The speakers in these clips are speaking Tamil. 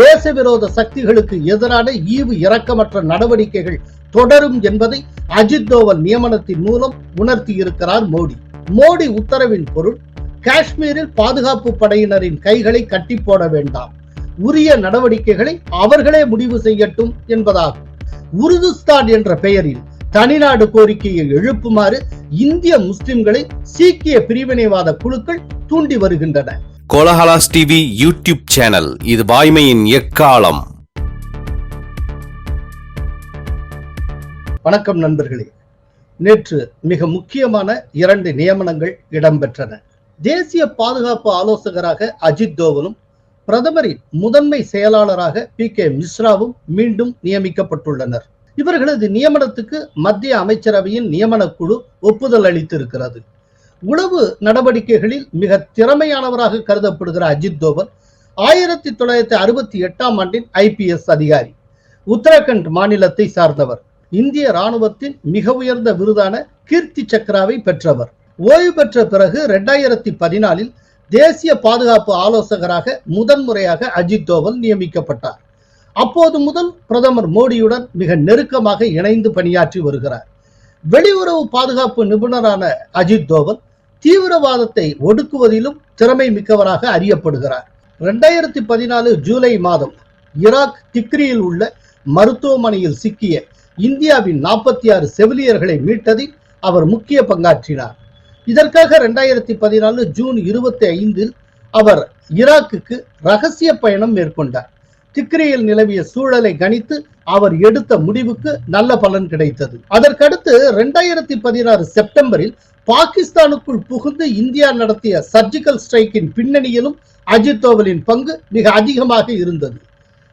தேச விரோத சக்திகளுக்கு எதிரான ஈவு இரக்கமற்ற நடவடிக்கைகள் தொடரும் என்பதை அஜித் தோவல் நியமனத்தின் மூலம் உணர்த்தியிருக்கிறார் மோடி. மோடி உத்தரவின் பொருள் காஷ்மீரில் பாதுகாப்பு படையினரின் கைகளை கட்டி போட வேண்டாம். உரிய நடவடிக்கைகளை அவர்களே முடிவு செய்யட்டும் என்பதாகும். உருதுஸ்தான் என்ற பெயரில் தனிநாடு கோரிக்கையை எழுப்புமாறு இந்திய முஸ்லிம்களை சீக்கிய பிரிவினைவாத குழுக்கள் தூண்டி வருகின்றன. Kolahalas TV YouTube channel. இது வாய்மையின் எக்காலம். வணக்கம் நண்பர்களே. நேற்று மிக முக்கியமான இரண்டு நியமனங்கள் இடம்பெற்றன. தேசிய பாதுகாப்பு ஆலோசகராக அஜித் தோவலும் பிரதமரின் முதன்மை செயலாளராக பி. கே. மிஸ்ராவும் மீண்டும் நியமிக்கப்பட்டுள்ளனர். இவர்களது நியமனத்துக்கு மத்திய அமைச்சரவையின் நியமன குழு ஒப்புதல் அளித்திருக்கிறது. உளவு நடவடிக்கைகளில் மிக திறமையானவராக கருதப்படுகிற அஜித் தோவல் ஆயிரத்தி தொள்ளாயிரத்தி அறுபத்தி எட்டாம் ஆண்டின் ஐபிஎஸ் அதிகாரி உத்தரகண்ட் மாநிலத்தை சார்ந்தவர். இந்திய ராணுவத்தின் மிக உயர்ந்த விருதான கீர்த்தி சக்ராவை பெற்றவர். ஓய்வு பெற்ற பிறகு இரண்டாயிரத்தி பதினாலில் தேசிய பாதுகாப்பு ஆலோசகராக முதன்முறையாக அஜித் தோவல் நியமிக்கப்பட்டார். அப்போது முதல் பிரதமர் மோடியுடன் மிக நெருக்கமாக இணைந்து பணியாற்றி வருகிறார். வெளியுறவு பாதுகாப்பு நிபுணரான அஜித் தோவல் தீவிரவாதத்தை ஒடுக்குவதிலும் திறமை மிக்கவராக அறியப்படுகிறார். இரண்டாயிரத்தி பதினாலு ஜூலை மாதம் ஈராக் திக்ரியில் உள்ள மருத்துவமனையில் சிக்கிய இந்தியாவின் நாற்பத்தி ஆறு செவிலியர்களை மீட்டதில் அவர் முக்கிய பங்காற்றினார். இதற்காக இரண்டாயிரத்தி பதினாலு ஜூன் இருபத்தி ஐந்தில் அவர் ஈராக்குக்கு ரகசிய பயணம் மேற்கொண்டார். திக்ரியில் நிலவிய சூழலை கணித்து அவர் எடுத்த முடிவுக்கு நல்ல பலன் கிடைத்தது. அதற்கடுத்து இரண்டாயிரத்தி பதினாறு செப்டம்பரில் பாகிஸ்தானுக்குள் புகுந்து இந்தியா நடத்திய சர்ஜிக்கல் ஸ்ட்ரைக்கின் பின்னணியிலும் அஜித் தோவலின் பங்கு மிக அதிகமாக இருந்தது.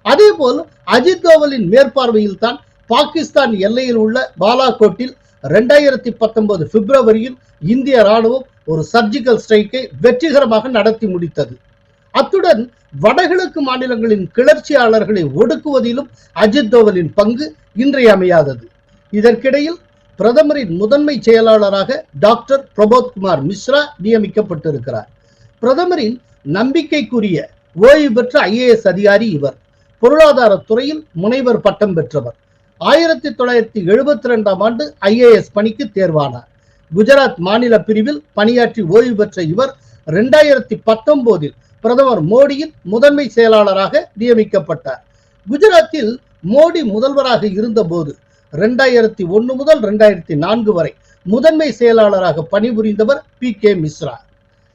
அதேபோல் அஜித் தோவலின் மேற்பார்வையில் தான் பாகிஸ்தான் எல்லையில் உள்ள பாலாகோட்டில் ரெண்டாயிரத்தி பத்தொன்பது பிப்ரவரியில் இந்திய ராணுவம் ஒரு சர்ஜிக்கல் ஸ்ட்ரைக்கை வெற்றிகரமாக நடத்தி முடித்தது. அத்துடன் வடகிழக்கு மாநிலங்களின் கிளர்ச்சியாளர்களை ஒடுக்குவதிலும் அஜித் தோவலின் பங்கு இன்றியமையாதது. இதற்கிடையில் பிரதமரின் முதன்மை செயலாளராக டாக்டர் பிரபோத் குமார் மிஸ்ரா நியமிக்கப்பட்டிருக்கிறார். பிரதமரின் நம்பிக்கைக்குரிய ஓய்வு பெற்ற ஐஏஎஸ் அதிகாரி இவர். பொருளாதார துறையில் முனைவர் பட்டம் பெற்றவர். ஆயிரத்தி தொள்ளாயிரத்தி எழுபத்தி ரெண்டாம் ஆண்டு ஐஏஎஸ் பணிக்கு தேர்வானார். குஜராத் மாநில பிரிவில் பணியாற்றி ஓய்வு பெற்ற இவர் ரெண்டாயிரத்தி பத்தொன்பதில் பிரதமர் மோடியின் முதன்மை செயலாளராக நியமிக்கப்பட்டார். குஜராத்தில் மோடி முதல்வராக இருந்தபோது ரெண்டாயிரத்தி ஒன்று முதல் ரெண்டாயிரத்தி நான்கு வரை முதன்மை செயலாளராக பணிபுரிந்தவர் பி கே மிஸ்ரா.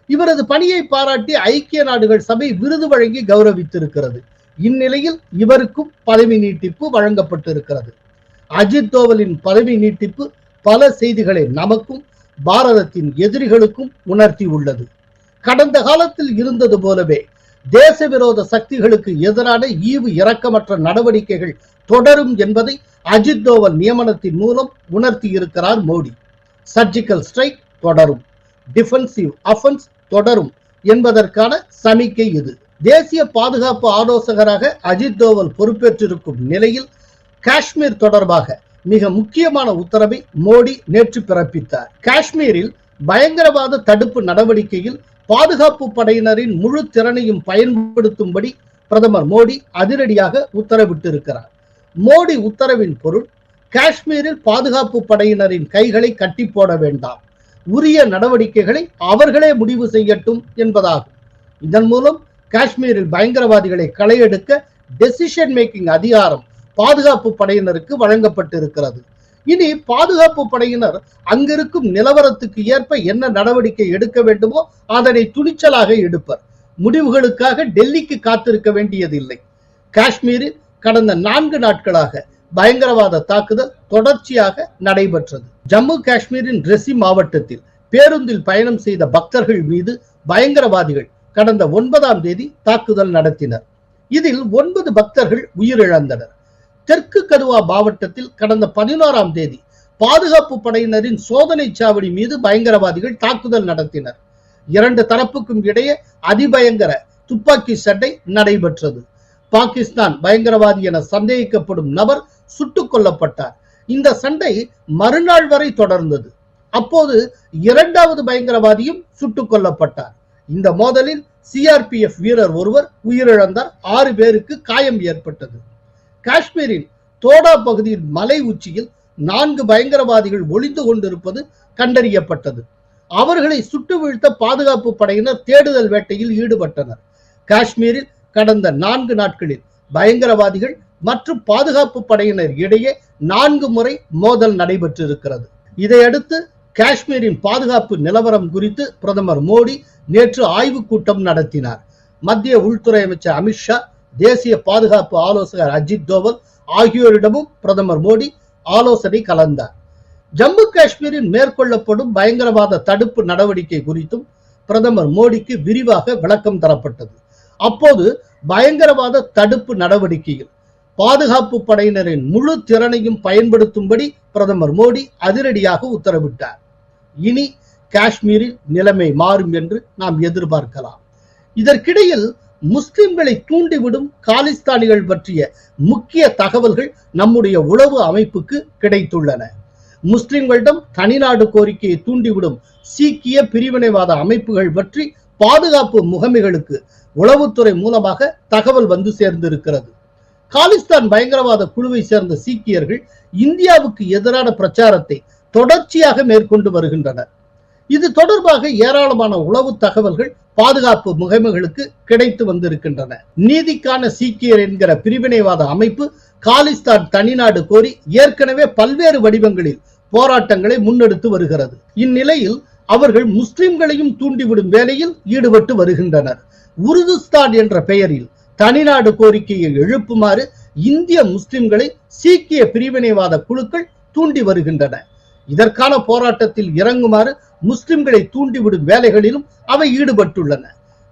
இவரது பணியை பாராட்டி ஐக்கிய நாடுகள் சபை விருது வழங்கி கௌரவித்திருக்கிறது. இந்நிலையில் இவருக்கும் பதவி நீட்டிப்பு வழங்கப்பட்டிருக்கிறது. அஜித் தோவலின் பதவி நீட்டிப்பு பல செய்திகளை நமக்கும் பாரதத்தின் எதிரிகளுக்கும் உணர்த்தி உள்ளது. கடந்த காலத்தில் இருந்தது போலவே தேச விரோத சக்திகளுக்கு எதிரான ஈவு இரக்கமற்ற நடவடிக்கைகள் தொடரும் என்பதை அஜித் தோவல் நியமனத்தின் மூலம் உணர்த்தி இருக்கிறார் மோடி. சர்ஜிக்கல் ஸ்ட்ரைக் தொடரும். டிஃபென்சிவ் அஃபென்ஸ் தொடரும் என்பதற்கான சமிக்கை இது. தேசிய பாதுகாப்பு ஆலோசகராக அஜித் தோவல் பொறுப்பேற்றிருக்கும் நிலையில் காஷ்மீர் தொடர்பாக மிக முக்கியமான உத்தரவை மோடி நேற்று பிறப்பித்தார். காஷ்மீரில் பயங்கரவாத தடுப்பு நடவடிக்கையில் பாதுகாப்பு படையினரின் முழு திறனையும் பயன்படுத்தும்படி பிரதமர் மோடி அதிரடியாக உத்தரவிட்டிருக்கிறார். மோடி உத்தரவின் பொருள் காஷ்மீரில் பாதுகாப்பு படையினரின் கைகளை கட்டி போட வேண்டாம். உரிய நடவடிக்கைகளை அவர்களே முடிவு செய்யட்டும் என்பதாகும். இதன் மூலம் காஷ்மீரில் பயங்கரவாதிகளை களையெடுக்க டெசிஷன் மேக்கிங் அதிகாரம் பாதுகாப்பு படையினருக்கு வழங்கப்பட்டிருக்கிறது. இனி பாதுகாப்பு படையினர் அங்கிருக்கும் நிலவரத்துக்கு ஏற்ப என்ன நடவடிக்கை எடுக்க வேண்டுமோ அதனை துணிச்சலாக எடுப்பர். முடிவுகளுக்காக டெல்லிக்கு காத்திருக்க வேண்டியதில்லை. காஷ்மீரில் கடந்த நான்கு நாட்களாக பயங்கரவாத தாக்குதல் தொடர்ச்சியாக நடைபெற்றது. ஜம்மு காஷ்மீரின் ரெசி மாவட்டத்தில் பேருந்தில் பயணம் செய்த பக்தர்கள் மீது பயங்கரவாதிகள் கடந்த ஒன்பதாம் தேதி தாக்குதல் நடத்தினர். இதில் ஒன்பது பக்தர்கள் உயிரிழந்தனர். தெற்கு கதுவா மாவட்டத்தில் கடந்த பதினோராம் தேதி பாதுகாப்பு படையினரின் சோதனை சாவடி மீது பயங்கரவாதிகள் தாக்குதல் நடத்தினர். இரண்டு தரப்புக்கும் இடையே அதிபயங்கர துப்பாக்கி சண்டை நடைபெற்றது. பாகிஸ்தான் பயங்கரவாதி என சந்தேகிக்கப்படும் நபர் சுட்டுக் கொல்லப்பட்டார். இந்த சண்டை மறுநாள் வரை தொடர்ந்தது. அப்போது இரண்டாவது பயங்கரவாதியும் சுட்டுக் கொல்லப்பட்டார். இந்த மோதலில் சிஆர்பிஎஃப் வீரர் ஒருவர் உயிரிழந்தார். ஆறு பேருக்கு காயம் ஏற்பட்டது. காஷ்மீரின் தோடா பகுதியின் மலை உச்சியில் நான்கு பயங்கரவாதிகள் ஒளிந்து கொண்டிருப்பது கண்டறியப்பட்டது. அவர்களை சுட்டு வீழ்த்த பாதுகாப்பு படையினர் தேடுதல் வேட்டையில் ஈடுபட்டனர். காஷ்மீரில் கடந்த நான்கு நாட்களில் பயங்கரவாதிகள் மற்றும் பாதுகாப்பு படையினர் இடையே நான்கு முறை மோதல் நடைபெற்றிருக்கிறது. இதையடுத்து காஷ்மீரின் பாதுகாப்பு நிலவரம் குறித்து பிரதமர் மோடி நேற்று ஆய்வுக் கூட்டம் நடத்தினார். மத்திய உள்துறை அமைச்சர் அமித்ஷா தேசிய பாதுகாப்பு ஆலோசகர் அஜித் தோவல் ஆகியோரிடமும் பிரதமர் மோடி ஆலோசனை கலந்தார். ஜம்மு காஷ்மீரில் மேற்கொள்ளப்படும் பயங்கரவாத தடுப்பு நடவடிக்கை குறித்தும் பிரதமர் மோடிக்கு விரிவாக விளக்கம் தரப்பட்டது. அப்போது பயங்கரவாத தடுப்பு நடவடிக்கையில் பாதுகாப்பு படையினரின் முழு திறனையும் பயன்படுத்தும்படி பிரதமர் மோடி அதிரடியாக உத்தரவிட்டார். இனி காஷ்மீரில் நிலைமை மாறும் என்று நாம் எதிர்பார்க்கலாம். இதற்கிடையில் முஸ்லிம்களை தூண்டிவிடும் காலிஸ்தானிகள் பற்றிய முக்கிய தகவல்கள் நம்முடைய உளவு அமைப்புக்கு கிடைத்துள்ளன. முஸ்லிம்களிடம் தனிநாடு கோரிக்கையை தூண்டிவிடும் சீக்கிய பிரிவினைவாத அமைப்புகள் பற்றி பாதுகாப்பு முகமைகளுக்கு உளவுத்துறை மூலமாக தகவல் வந்து சேர்ந்திருக்கிறது. காலிஸ்தான் பயங்கரவாத குழுவை சேர்ந்த சீக்கியர்கள் இந்தியாவுக்கு எதிரான பிரச்சாரத்தை தொடர்ச்சியாக மேற்கொண்டு வருகின்றனர். இது தொடர்பாக ஏராளமான உளவு தகவல்கள் பாதுகாப்பு முகமைகளுக்கு கிடைத்து வந்திருக்கின்றன. நீதிக்கான சீக்கியர் என்கிற பிரிவினைவாத அமைப்பு காலிஸ்தான் தனிநாடு கோரி ஏற்கனவே பல்வேறு வடிவங்களில் போராட்டங்களை முன்னெடுத்து வருகிறது. இந்நிலையில் அவர்கள் முஸ்லிம்களையும் தூண்டிவிடும் வேலையில் ஈடுபட்டு வருகின்றனர். உருதுஸ்தான் என்ற பெயரில் தனிநாடு கோரிக்கையை எழுப்புமாறு இந்திய முஸ்லிம்களை சீக்கிய பிரிவினைவாத குழுக்கள் தூண்டி வருகின்றன. இதற்கான போராட்டத்தில் இறங்குமாறு முஸ்லிம்களை தூண்டிவிடும் வேலைகளிலும் அவை ஈடுபட்டுள்ளன.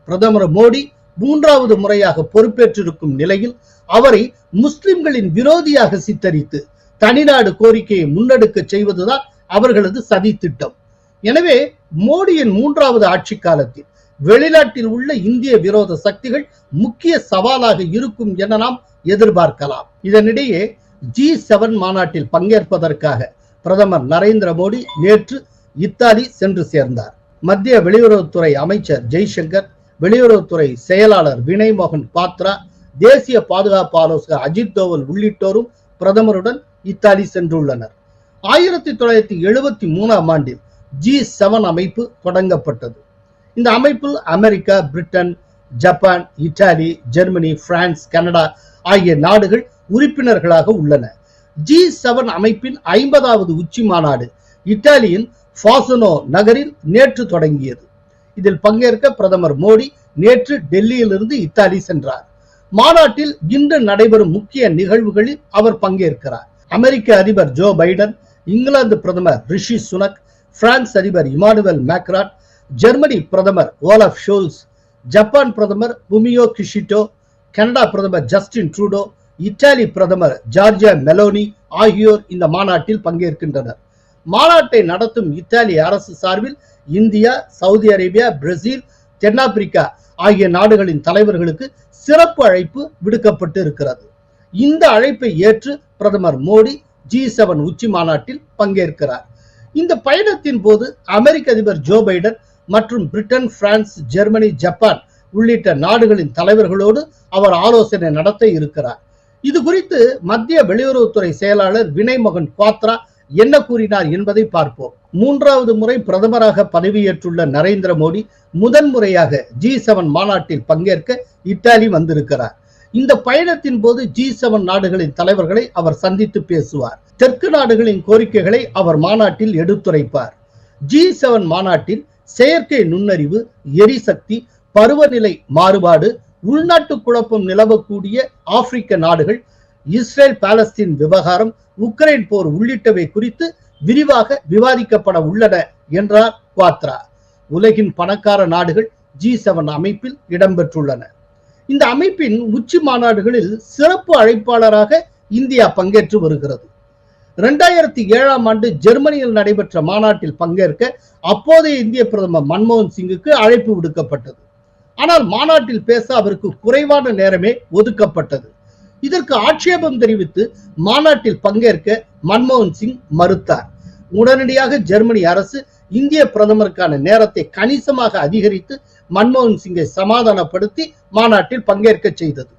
பிரதமர் மோடி மூன்றாவது முறையாக பொறுப்பேற்றிருக்கும் நிலையில் அவரை முஸ்லிம்களின் விரோதியாக சித்தரித்து தனிநாடு கோரிக்கையை முன்னெடுக்க செய்வதுதான் அவர்களது சதி திட்டம் எனவே மோடியின் மூன்றாவது ஆட்சி காலத்தில் வெளிநாட்டில் உள்ள இந்திய விரோத சக்திகள் முக்கிய சவாலாக இருக்கும் என நாம் எதிர்பார்க்கலாம். இதனிடையே ஜி செவன் மாநாட்டில் பங்கேற்பதற்காக பிரதமர் நரேந்திர மோடி நேற்று இத்தாலி சென்று சேர்ந்தார். மத்திய வெளியுறவுத்துறை அமைச்சர் ஜெய்சங்கர் வெளியுறவுத்துறை செயலாளர் வினய் மோகன் பாத்ரா தேசிய பாதுகாப்பு ஆலோசகர் அஜித் தோவல் உள்ளிட்டோரும் பிரதமருடன் இத்தாலி சென்றுள்ளனர். ஆயிரத்தி தொள்ளாயிரத்தி எழுபத்தி மூணாம் ஆண்டில் ஜி செவன் அமைப்பு தொடங்கப்பட்டது. இந்த அமைப்பில் America Britain Japan Italy Germany France Canada ஆகிய நாடுகள் உறுப்பினர்களாக உள்ளன. ஜி செவன் அமைப்பின் ஐம்பதாவது உச்சி மாநாடு இத்தாலியின் ஃபாசனோ நகரில் நேற்று தொடங்கியது. இதில் பங்கேற்க பிரதமர் மோடி நேற்று டெல்லியிலிருந்து இத்தாலி சென்றார். மாநாட்டில் இன்று நடைபெறும் முக்கிய நிகழ்வுகளில் அவர் பங்கேற்கிறார். அமெரிக்க அதிபர் ஜோ பைடன் இங்கிலாந்து பிரதமர் ரிஷி சுனக் பிரான்ஸ் அதிபர் இமானுவல் மேக்ரான் ஜெர்மனி பிரதமர் ஓலப் ஷோல்ஸ் ஜப்பான் பிரதமர் புமியோ கிஷிட்டோ கனடா பிரதமர் ஜஸ்டின் ட்ரூடோ இத்தாலி பிரதமர் ஜார்ஜியா மெலோனி ஆகியோர் இந்த மாநாட்டில் பங்கேற்கின்றனர். மாநாட்டை நடத்தும் இத்தாலி அரசு சார்பில் இந்தியா சவுதி அரேபியா பிரேசில் தென்னாப்பிரிக்கா ஆகிய நாடுகளின் தலைவர்களுக்கு சிறப்பு அழைப்பு விடுக்கப்பட்டு இருக்கிறது இந்த அழைப்பை ஏற்று பிரதமர் மோடி ஜி செவன் உச்சி மாநாட்டில் பங்கேற்கிறார். இந்த பயணத்தின் போது அமெரிக்க அதிபர் ஜோ பைடன் மற்றும் பிரிட்டன் பிரான்ஸ் ஜெர்மனி ஜப்பான் உள்ளிட்ட நாடுகளின் தலைவர்களோடு அவர் ஆலோசனை நடத்த இருக்கிறார். இது குறித்து மத்திய வெளியுறவுத்துறை செயலாளர் வினய் மோகன் குவாத்ரா என்ன கூறினார் என்பதை பார்ப்போம். மூன்றாவது முறை பிரதமராக பதவியேற்றுள்ள நரேந்திர மோடி முதன்முறையாக ஜி செவன் மாநாட்டில் பங்கேற்க இத்தாலி வந்திருக்கிறார். இந்த பயணத்தின் போது ஜி செவன் நாடுகளின் தலைவர்களை அவர் சந்தித்து பேசுவார். தெற்கு நாடுகளின் கோரிக்கைகளை அவர் மாநாட்டில் எடுத்துரைப்பார். ஜி செவன் மாநாட்டில் செயற்கை நுண்ணறிவு எரிசக்தி பருவநிலை மாறுபாடு உள்நாட்டு குழப்பம் நிலவக்கூடிய ஆப்பிரிக்க நாடுகள் இஸ்ரேல் பாலஸ்தீன் விவகாரம் உக்ரைன் போர் உள்ளிட்டவை குறித்து விரிவாக விவாதிக்கப்பட உள்ளன என்றார் குவாத்ரா. உலகின் பணக்கார நாடுகள் ஜி செவன் அமைப்பில் இடம்பெற்றுள்ளன. இந்த அமைப்பின் உச்சி மாநாடுகளில் சிறப்பு அழைப்பாளராக இந்தியா பங்கேற்று வருகிறது. இரண்டாயிரத்தி ஏழாம் ஆண்டு ஜெர்மனியில் நடைபெற்ற மாநாட்டில் பங்கேற்க அப்போதைய இந்திய பிரதமர் மன்மோகன் சிங்குக்கு அழைப்பு விடுக்கப்பட்டது. ஆனால் மாநாட்டில் பேச அவருக்கு குறைவான நேரமே ஒதுக்கப்பட்டது. இதற்கு ஆட்சேபம் தெரிவித்து மாநாட்டில் பங்கேற்க மன்மோகன் சிங் மறுத்தார். உடனடியாக ஜெர்மனி அரசு இந்திய பிரதமருக்கான நேரத்தை கணிசமாக அதிகரித்து மன்மோகன் சிங்கை சமாதானப்படுத்தி மாநாட்டில் பங்கேற்க செய்தது.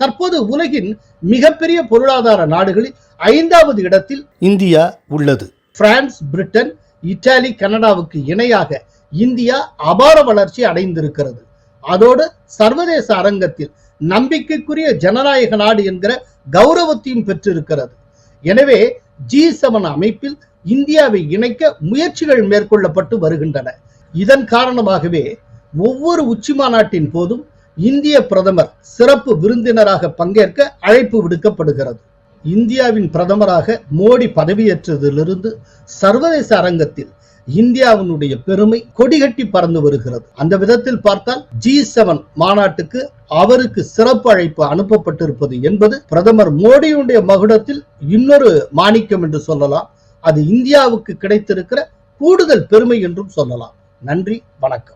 தற்போது உலகின் மிகப்பெரிய பொருளாதார நாடுகளில் ஐந்தாவது இடத்தில் இந்தியா உள்ளது. பிரான்ஸ் பிரிட்டன் இத்தாலி கனடாவுக்கு இணையாக இந்தியா அபார வளர்ச்சி அடைந்திருக்கிறது. அதோடு சர்வதேச அரங்கத்தில் நம்பிக்கைக்குரிய ஜனநாயக நாடு என்கிற கௌரவத்தையும் பெற்றிருக்கிறது. எனவே ஜி செவன் அமைப்பில் இந்தியாவை இணைக்க முயற்சிகள் மேற்கொள்ளப்பட்டு வருகின்றன. இதன் காரணமாகவே ஒவ்வொரு உச்சி மாநாட்டின் போதும் இந்திய பிரதமர் சிறப்பு விருந்தினராக பங்கேற்க அழைப்பு விடுக்கப்படுகிறது. இந்தியாவின் பிரதமராக மோடி பதவியேற்றதிலிருந்து சர்வதேச அரங்கத்தில் இந்தியாவினுடைய பெருமை கொடிகட்டி பறந்து வருகிறது. அந்த விதத்தில் பார்த்தால் ஜி செவன் மாநாட்டுக்கு அவருக்கு சிறப்பு அழைப்பு அனுப்பப்பட்டிருப்பது என்பது பிரதமர் மோடியுடைய மகுடத்தில் இன்னொரு மாணிக்கம் என்று சொல்லலாம். அது இந்தியாவுக்கு கிடைத்திருக்கிற கூடுதல் பெருமை என்றும் சொல்லலாம். நன்றி வணக்கம்.